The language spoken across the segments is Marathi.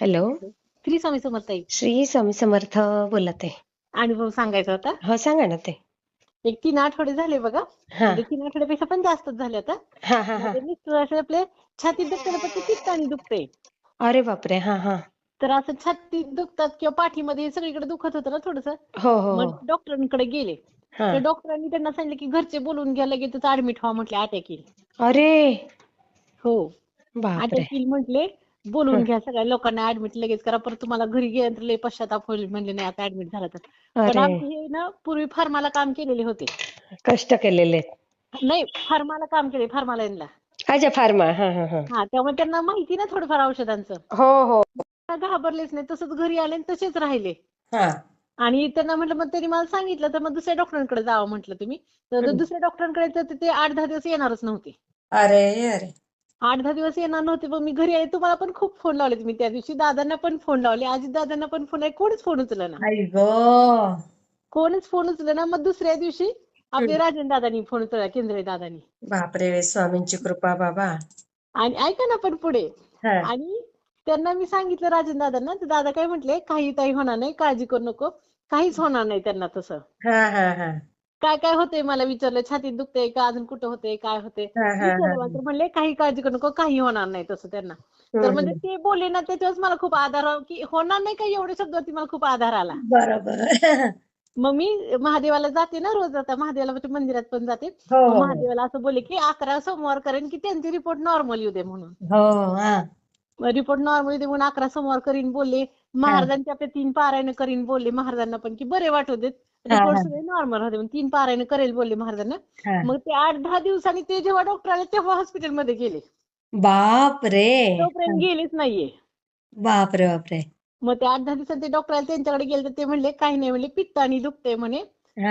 हॅलो. श्री स्वामी समर्थाई श्री स्वामी समर्थ बोलत आहे. अनुभव सांगायचा होता. हो सांगा ना ते. एक तीन आठवडे झाले बघा. म्हणजे तीन आठवड्यापेक्षा पण जास्तच झाले आता. हा हा हा. माझे मिस्टर असे आपले छातीत दुखताना फक्त पित्तानी दुखते अरे बापरे हा हा. तर असं छातीत दुखतात किंवा पाठीमध्ये सगळीकडे दुखत होतं ना थोडस. हो हो हो. मग डॉक्टरांकडे गेले. हा. तर डॉक्टरांनी त्यांना सांगितलं की घरचे बोलून घ्या लगेचच ऍडमिट व्हा म्हटले अटॅक येईल. अरे. हो. बापरे. अटॅक येईल म्हटले. बोलून घ्या सगळ्या लोकांना ऍडमिट लगेच करा. परत तुम्हाला घरी गेल्यानंतर लय पश्चाताप होईल म्हणले नाही आता ऍडमिट झाला तर. पण आमचे हे ना पूर्वी फार्माला काम केलेले होते. कष्ट केलेले. नाही फार्माला काम केले फार्मालाईनला. अच्छा फार्मा. हा हा हा. हा त्यामुळे त्यांना माहिती ना थोडंफार औषधांचं. हो हो. घाबरलेच नाही तसंच घरी आले आणि तसेच राहिले. हा. आणि त्यांना म्हटलं मग त्यांनी मला सांगितलं तर मग दुसऱ्या डॉक्टरांकडे जावं म्हटलं तुम्ही. तर. दुसऱ्या डॉक्टरांकडे तर ते आठ दहा दिवस येणारच नव्हते. अरे अरे. आठ दहा दिवस येणार नव्हते मग मी घरी आले तुम्हाला पण खूप फोन लावले तुम्ही त्या दिवशी दादांना पण फोन लावले. अजित दादांना पण फोन आहे कोणीच फोन उचलला ना गो. कोणीच फोन उचलला ना मग दुसऱ्या दिवशी आपले राजन दादांनी फोन उचलला केंद्रे दादांनी. बापरे स्वामींची कृपा बाबा. आणि ऐका ना पण पुढे. आणि त्यांना मी सांगितलं राजन दादांना तर दादा काय म्हटले काही ताई होणार नाही काळजी करू नको. काहीच होणार नाही त्यांना तसं. काय काय होतंय मला विचारलं? छातीत दुखतंय का? अजून कुठं होतंय? काय हा हा हा. मला तर म्हणले काही काळजी करू नको काही होणार नाही तसं त्यांना. तर हम्म, म्हणजे ते बोलले ना त्याच्यावर मला खूप आधार आला की होणार नाही का एवढ्या शब्दावरती मला खूप आधार आला. बरोबर. मग मी महादेवाला जाते ना रोज आता महादेवाला म्हणजे मंदिरात पण जाते. हो हो महादेवाला असं बोलले की अकरा सोमवार करेन की त्यांचे रिपोर्ट नॉर्मल येऊ दे म्हणून. हो हा. रिपोर्ट नॉर्मल येऊ दे म्हणून अकरा सोमवार करीन बोलले. महाराजांचे आपले तीन पारायण करीन बोलले महाराजांना पण की बरे वाटू देत. रिपोर्ट. सगळे नॉर्मल होते तीन पारायण करेल बोलले महाराजांना. मग ते आठ दहा दिवसांनी ते जेव्हा डॉक्टर आले तेव्हा हॉस्पिटलमध्ये गेले. बाप रे तोपर्यंत गेलेच नाहीये. बापरे बापरे. मग ते आठ दहा दिवसांनी ते डॉक्टर आले त्यांच्याकडे गेले तर ते म्हणले काही नाही म्हणले पित्तानी दुखतंय म्हणे.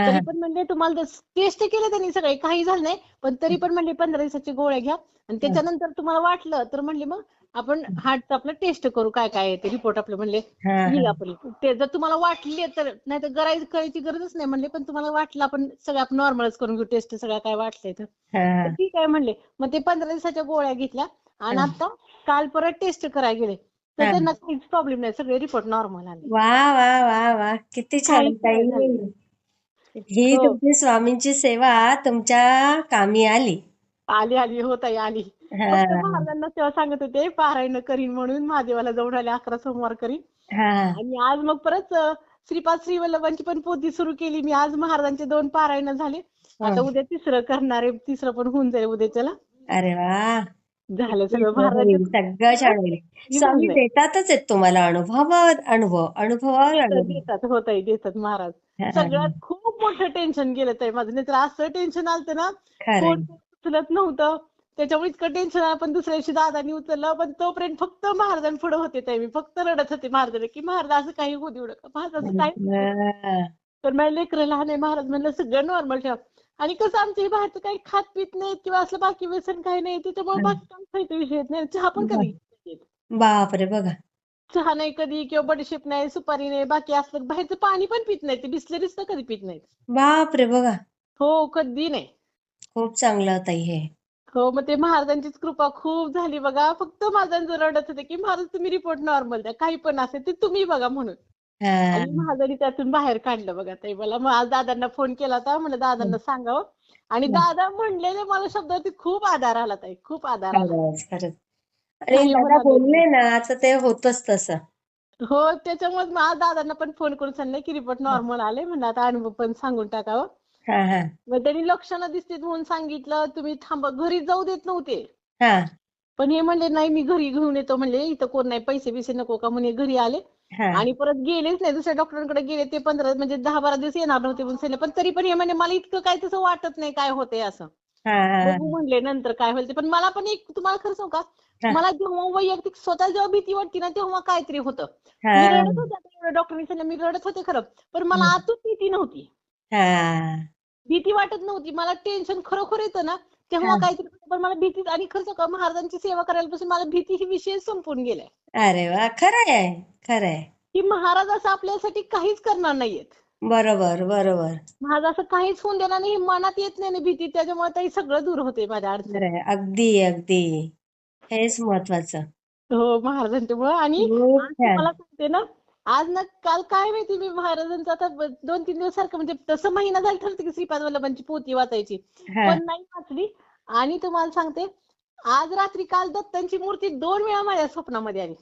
तरी पण म्हणले तुम्हाला टेस्ट केले त्यांनी सगळे काही झालं नाही. पण तरी पण म्हणले पंधरा दिवसाची गोळ्या घ्या. आणि त्याच्यानंतर तुम्हाला वाटलं तर म्हणले मग आपण हार्टचं आपलं टेस्ट करू काय काय ते रिपोर्ट आपले म्हणले. येईल आपण. ते जर तुम्हाला वाटले तर नाही तर करायची करायची गरजच नाही म्हणले पण तुम्हाला वाटलं आपण सगळं आपण नॉर्मलच करून घेऊ टेस्ट सगळं काय वाटलंय तर. हा. ठीक आहे म्हणले. मग ते पंधरा दिवसाच्या गोळ्या घेतल्या आणि. आता काल परत टेस्ट करायला गेले. तर. त्यांना काहीच प्रॉब्लेम नाही सगळे रिपोर्ट नॉर्मल आले. वा वा वा वा. किती छान. ही हो. तुमची स्वामींची सेवा तुमच्या कामी आली. आली आली. होत आली. फक्त महाराजांना तेव्हा सांगत होते पारायण करीन म्हणून महादेवाला जाऊन आले अकरा सोमवार करीन. आणि आज मग परत श्रीपाद श्रीवल्लभांची पण पोथी सुरू केली. मी आज महाराजांचे दोन पारायण झाले. आता. उद्या तिसरं करणार आहे. तिसरं पण होऊन जाईल उद्याच्याला. अरे वा. झालं सगळं. होईल, महाराजांचे सगळं. देतातच आहेत तुम्हाला अनुभव देतात अनुभव. देतात. होत आहे देतात महाराज. सगळ्यात खूप मोठं टेन्शन गेलं ताई माझं. नाहीतर असं टेन्शन आलतं ना कोण उचलत नव्हतं. त्याच्यामुळे इतकं टेन्शन आलं पण दुसऱ्या दिवशी दादानी उचललं पण तोपर्यंत फक्त महाराजांपुढे होते ताई. मी फक्त रडत होते महाराजांना की महाराज असं काही होऊ देऊ नका. महाराज असं काही. तर माझे लेकरं लहान आहे. महाराज म्हणलं सगळं नॉर्मल ठेवा. आणि कसं आमच्या बाहेरचं काही खात पित नाहीत किंवा असलं बाकी व्यसन काही नाही. त्याच्यामुळे बाकी विषय येत नाही. चहा पण कधी. बापरे बघा. चहा नाही कधी किंवा बडीशेप नाही सुपारी नाही बाकी असलं बाहेरचं पाणी पण पित नाही ते बिस्लरीच कधी पित नाहीत. बापरे बघा. हो कधी नाही. खूप चांगलं ताई हे. हो मग ते महाराजांचीच कृपा खूप झाली बघा. फक्त महाराजांचं रडत होते की महाराज तुम्ही रिपोर्ट नॉर्मल द्या. काही पण असेल ते तुम्ही बघा म्हणून. आणि महाराजांनी त्यातून बाहेर काढलं बघा ताई. मला मग आज दादांना फोन केला होता. म्हणलं दादांना सांगावं. आणि दादा म्हणलेले मला शब्दावरती खूप आधार आला ताई. खूप आधार आला. खरंच दादा बोलले ना ते होतच तसं. हो त्याच्यामुळे आज दादांना पण फोन करून सांगितलं की रिपोर्ट नॉर्मल आले. म्हणलं आता अनुभव पण सांगून टाकावं. हा हा. मग त्यांनी लक्षणं दिसतील म्हणून सांगितलं तुम्ही थांबा घरी जाऊ देत नव्हते. हा. पण हे म्हणले नाही मी घरी घेऊन येतो. म्हणले इथं कोण नाही पैसे बिसे नको का? म्हणे घरी आले. हा. आणि परत गेलेच नाही. दुसऱ्या डॉक्टरांकडे गेले ते पंधरा म्हणजे दहा बारा दिवस येणार नव्हते म्हणून सांगितलं. पण तरी पण हे म्हणे मला इतकं काय तसं वाटत नाही काय होतंय असं. हा हा. बघू म्हणले नंतर काय होईल ते. पण मला पण एक तुम्हाला खरं सांगू का. मला जेव्हा वैयक्तिक स्वतः जेव्हा भीती वाटते ना तेव्हा काहीतरी होतं. मी हा रडत होते आता एवढं डॉक्टरांनी सांगितलं मी रडत होते खरं. पण मला हम्म. आतून भीती नव्हती. हा. भीती वाटत नव्हती. मला टेन्शन खरोखर येतं ना तेव्हा हा. काहीतरी होतं. पण मला भीती आणि खरं सांगू का महाराजांची सेवा करायला पासून मला भीती ही विषय संपून गेलाय. अरे वा! खरं आहे खरं आहे की महाराज असं आपल्यासाठी काहीच करणार नाहीयेत. बरोबर बरोबर. महाराज असं काहीच होऊन देणार नाही हे मनात येत नाही ना भीती. त्याच्यामुळे ताई सगळं दूर होते माझ्या अडचणी. खरं आहे अगदी अगदी. हेच महत्वाचं. हो महाराजांच्यामुळं. आणि खूप आज छान. तुम्हाला सांगते ना आज ना काल काय माहिती मी महाराजांचं आता दोन तीन दिवस सारखं म्हणजे तसं महिना झाला ठरते की श्रीपाद वल्लभांची पोथी वाचायची. पण नाही वाचली. आणि तुम्हाला सांगते आज रात्री काल दत्तांची मूर्ती दोन वेळा माझ्या स्वप्नामध्ये आली.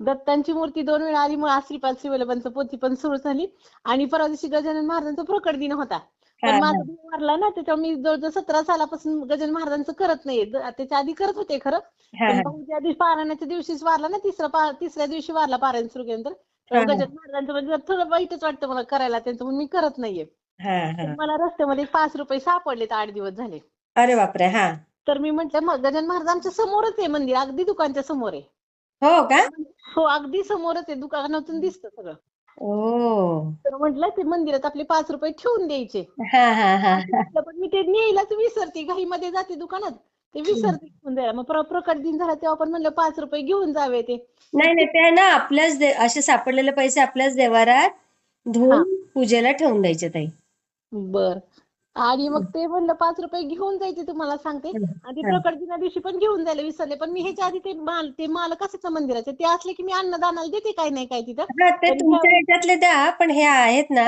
दत्तांची मूर्ती दोन वेळा आली मग आज श्रीपाद श्री वल्लभांचं पोथी पण सुरू झाली. आणि परवा दिवशी गजानन महाराजांचा प्रकट दिन होता. पण माझा. भाऊ वारला ना त्याच्यावर मी जवळजवळ सतरा सालापासून गजानन महाराजांचं करत नाहीये द- त्याच्या आधी करत होते खरं पण. भाऊ ज्या दिवशी पारायणाच्या दिवशीच वारला ना तिसरा तिसऱ्या दिवशी वारला पारायण सुरू केल्यानंतर. गजानन महाराजांचं म्हणजे थोडं वाईटच वाटतं मला करायला त्यांचं म्हणून मी करत नाहीये. मला रस्त्यामध्ये पाच रुपये सापडलेत आठ दिवस झाले अरे बापरे हा तर मी म्हंटल मग गजानन महाराज आमच्या समोरच आहे मंदिर अगदी दुकानच्या समोर आहे हो का हो अगदी समोरच आहे दुकानातून दिसतं सगळं ओ. तर म्हटलं ते मंदिरात आपले पाच रुपये ठेवून द्यायचे. हा हा हा हा. म्हटलं, पण मी ते न्यायलाच विसरते घाईमध्ये जाते दुकानात. ते विसरते घेऊन द्यायला. मग प्रकट दिन झाला तेव्हा पण म्हणलं पाच रुपये घेऊन जावे ते. नाही नाही ते ना आपल्याच दे असे सापडलेले पैसे आपल्याच देवारात. धुवून पूजेला ठेवून द्यायचे ताई. बर. आणि मग ते म्हणलं पाच रुपये घेऊन जायचे तुम्हाला सांगते. आणि ते. प्रकट दिना दिवशी पण घेऊन जायला विसरले. पण मी ह्याच्या आधी ते माल ते मालक असायचं मंदिराचे? ते असले की मी अन्नदानाला देते काय नाही काय तिथं. ते तुमच्या ह्या- ह्याच्यातले द्या पण हे आहेत ना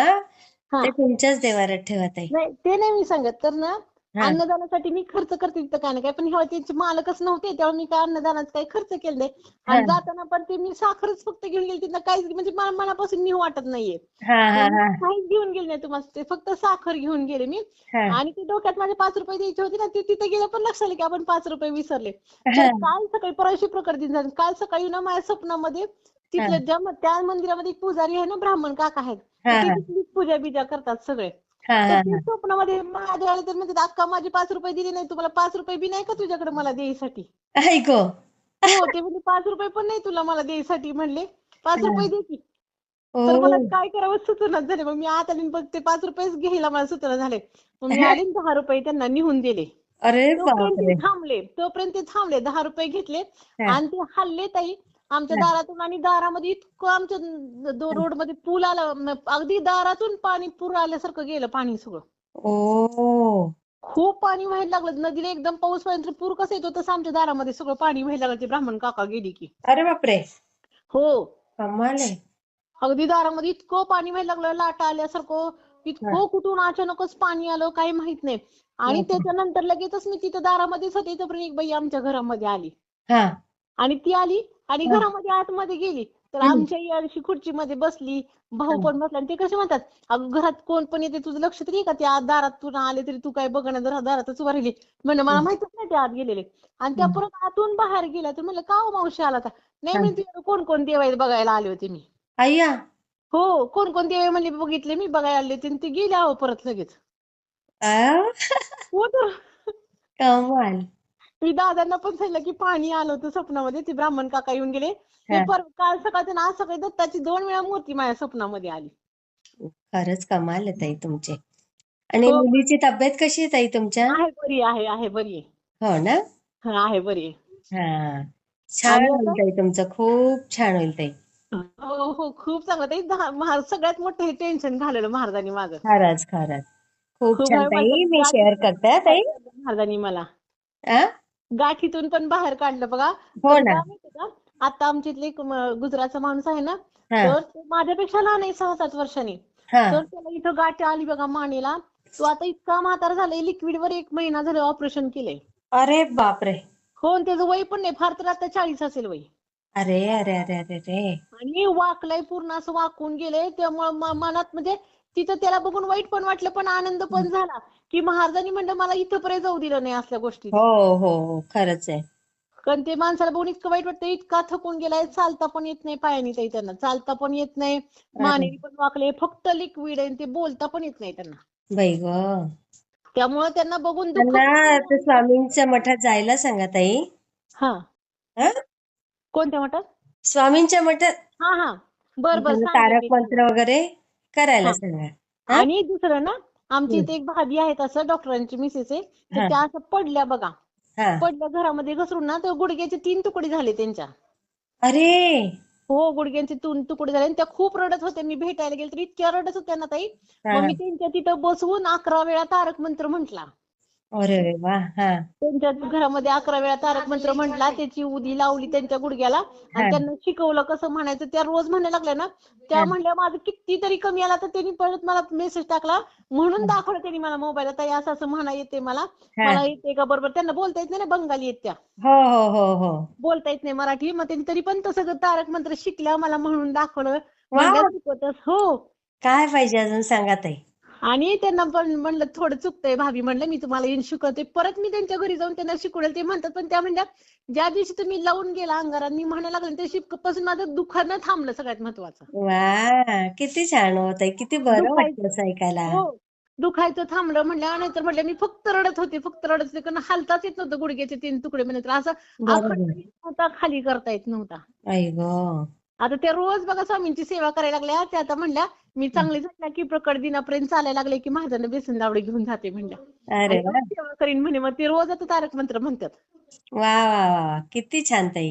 हा. ते तुमच्याच देवारात ठेवा ताई. नाही ते नाही मी सांगत. तर ना अन्नदानासाठी मी खर्च करते तिथं काय ना काय पण ह्या त्यांचे मालकच नव्हते तेव्हा मी काय अन्नदानाचा काही खर्च केले नाही. आणि हा. जाताना पण ते मी साखरच फक्त घेऊन गेले तिथं काहीच म्हणजे मनापासून निव वाटत नाहीये. हा हा मी हा. काहीच घेऊन गेले नाही तुम्हाला ते फक्त साखर घेऊन गेले मी. हा. आणि ते डोक्यात माझे पाच रुपये द्यायचे होते ना ते तिथे गेलं पण लक्षात आलं की आपण पाच रुपये विसरले. हा. काल सकाळी परवाशी प्रकट दिन झालं. काल सकाळी ना माझ्या स्वप्नामध्ये तिथलं ज्या म- त्या मंदिरामध्ये एक पुजारी आहे ना ब्राह्मण काका आहेत. हा, हा. पूजा बिजा करतात सगळे. हा तर हा. ते हा स्वप्नामध्ये माझ्या आले तर म्हणतात अक्का माझे पाच रुपये दिले नाही तुम्हाला पाच रुपये बी नाही का तुझ्याकडे मला द्यायसाठी? ऐक हो ते म्हणजे पाच रुपये पण नाही तुला मला द्यायसाठी म्हणले. पाच हा. रुपये दे की. ओ. तर मला काय करावं सुचना झाले. मग मी आत आली आणि बघ ते पाच रुपयेच घ्यायला मला सुचना झाले. मग मी आले आणि दहा रुपये त्यांना निहून दिले. अरे तोपर्यंत बापरे. ते थांबले. तोपर्यंत ते थांबले. दहा रुपये घेतले. हा. आणि ते हल्ले ताई आमच्या. दारातून आणि दारामध्ये इतकं आमच्या रोडमध्ये पूल आला म- अगदी दारातून पाणी पूर आल्यासारखं गेलं पाणी सगळं. ओ. खूप पाणी व्हायला लागलं. नदीला एकदम पाऊस व्हायला पूर कसं येतो तसं आमच्या दारामध्ये सगळं पाणी व्हायला लागलं. ते ब्राह्मण काका गेली की. अरे बापरे. हो. कमाल आहे. अगदी दारामध्ये इतकं पाणी व्हायला लागलं लाटा आल्यासारखं. इतकं कुठून अचानकच पाणी आलं काही माहीत नाही. आणि. त्याच्यानंतर लगेचच मी तिथं दारामध्येच होते तोपर्यंत एक बाई आमच्या घरामध्ये आली. हा. आणि ती आली आणि. घरामध्ये आतमध्ये गेली तर. आमच्या अशी खुर्चीमध्ये बसली भाऊ. पण बसला आणि ते कसे म्हणतात अगं घरात कोण पण येते तुझं लक्ष तरी आहे का ते आत दारात तू आले तरी तू काय बघणार दारा- दारातच उभा राहिली म्हणलं मला. माहितच नाही ते आत गेलेले आणि त्या. परत आतून बाहेर गेल्या तर म्हणलं का हो मावशी आला का नाही. मी तुझ्याकडे कोण कोण देव आहेत बघायला आले होते मी अय्या हो कोण कोण देव आहे म्हणले बघितले मी बघायला आले होते ते गेले अहो परत लगेच हो तर कमाल मी दादांना पण सांगितलं की पाणी आलं होतं स्वप्नामध्ये. ते ब्राह्मण काका येऊन गेले. ते हा. पर काल सकाळचं ना आज सकाळी दत्ताची दोन वेळा मूर्ती माझ्या स्वप्नामध्ये आली. खरंच कमाल आहे ताई तुमचे. आणि हो. मुलीची तब्येत कशी आहे ताई तुमच्या? आहे बरी आहे आहे बरी आहे. हो ना? हा आहे बरी आहे. हा. छान आणि होईल आता- ताई तुमचं. खूप छान होईल ताई. हो हो खूप चांगलं ते दहा महा- सगळ्यात मोठं हे टेन्शन घालवलं महाराजांनी माझं खरंच खरंच. खूप खूप छान आहे ताई. माझं मी शेअर करते हा, ताई. महाराजांनी मला. आ? गाठीतून पण बाहेर काढलं बघा. हो ना. आता आमच्या इथले गुजरातचा माणूस आहे ना तर तो माझ्यापेक्षा लहान आहे सहा सात वर्षांनी. तर त्याला इथं गाठ आली बघा मानेला. तो आता इतका म्हातारा झालाय लिक्विड वर एक महिना झाला ऑपरेशन केलंय. अरे बापरे. हो आणि त्याचं वय पण नाही फार तर आता चाळीस असेल वय. अरे अरे अरे अरे अरे. आणि वाकलाय पूर्ण असं वाकून गेलंय त्यामुळे मनात म्हणजे तिथं त्याला बघून वाईट पण वाटलं पण आनंद पण झाला. की महाराजांनी म्हणलं मला इथंपर्यंत जाऊ दिलं नाही असल्या गोष्टी हो हो हो खरंच आहे. कारण ते माणसाला बघून इतकं वाईट वाटतं इतका थकून गेलाय चालता पण येत नाही पायानी ताई त्यांना. चालता पण येत नाही मानेनी पण वाकले फक्त लिक्विड आहे आणि ते बोलता पण येत नाही त्यांना. बाई ग. त्यामुळे त्यांना बघून दुःख त्यांना ते स्वामींच्या मठात जायला सांगा ताई. हा. हा? कोणत्या मठात? स्वामींच्या मठात? हा हा. बर बर तारक मी. मंत्र वगैरे? करायला. सांगा हा? आणि दुसरं ना आमची. इथे एक भाभी आहेत असं डॉक्टरांची मिसेस आहे तर हा. त्या असं पडल्या बघा. हा. पडल्या घरामध्ये घसरून ना तर गुडघ्याचे तीन तुकडे झाले त्यांच्या. अरे! हो गुडघ्यांचे तीन तुकडे झाले आणि त्या खूप रडत होत्या. मी भेटायला गेले तर इतक्या रडत होत्या ना ताई. हा. मग मी त्यांच्या तिथं बसवून अकरा वेळा तारक मंत्र म्हंटला. अरे वा हा. त्यांच्या घरामध्ये अकरा वेळा तारक मंत्र म्हटला त्याची उदी लावली त्यांच्या गुडघ्याला हा. आणि त्यांना शिकवलं कसं म्हणायचं त्या रोज म्हणायला लागल्या ना त्या. म्हणल्या माझं कितीतरी कमी आला तर त्यांनी परत मला मेसेज टाकला म्हणून दाखवलं त्यांनी मला मोबाईल ताई असं असं म्हणा येते मला. हा. मला येते का बरोबर? त्यांना बोलता येत नाही ना बंगाली येत त्या. हो हो हो हो. बोलता येत नाही मराठी. मग त्यांनी तरी पण तसं तारक मंत्र शिकल्या मला म्हणून दाखवलं. वा. म्हणल्या शिकवतस हो. काय पाहिजे अजून सांगा ताई? आणि त्यांना पण म्हणलं थोडं चुकतंय भाभी म्हणलं मी तुम्हाला येऊन शिकवते. परत मी त्यांच्या घरी जाऊन त्यांना शिकवलं. ते म्हणतात पण त्या म्हणल्या ज्या दिवशी तुम्ही लावून गेला अंगारात मी म्हणायला लागले त्या दिवशीपासून माझं दुखणं थांबलं सगळ्यात महत्वाचं वा किती छान होत आहे किती बरं. वाटलं ऐकायला. हो दुखायचं थांबलं म्हणल्या नाहीतर म्हणल्या मी फक्त रडत होते फक्त रडत होते कारण हालताच येत नव्हतं गुडघ्याचे तीन तुकडे म्हणजे असं खाली करता येत नव्हता. आता त्या रोज बघा स्वामींची सेवा करायला लागल्या त्या आता म्हणल्या मी चांगली झाल्या की प्रकट दिनापर्यंत चालायला लागले की महाजन बेसन दावडी घेऊन जाते म्हणल्या. सेवा करीन म्हणे मग ते रोज आता तारक मंत्र म्हणतात. वा वा वा. किती छान ताई.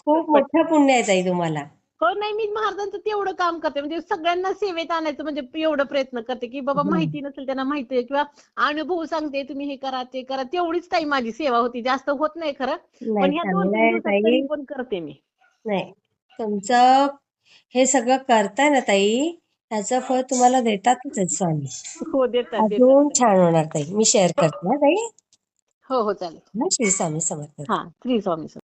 खूप मोठं पुण्य आहे ताई तुम्हाला. हो नाही मी महाराजांचं तेवढं काम करते. म्हणजे सगळ्यांना सेवेत आणायचं म्हणजे एवढं प्रयत्न करते की बाबा. माहिती नसेल त्यांना माहिती आहे किंवा अनुभव सांगते तुम्ही हे करा ते करा. तेवढीच ताई माझी सेवा होती. जास्त होत नाही खरं. पण ह्या दोन पण करते मी. नाही. तुमचं हे सगळं करताय ना ताई त्याचं फळ तुम्हाला देतातच आहेत स्वामी. हो देतात देतात. अजून छान होणार ताई. मी शेअर करते हा ताई. हो हो चालेल. हा श्री स्वामी समर्थ. हा श्री स्वामी समर्थ.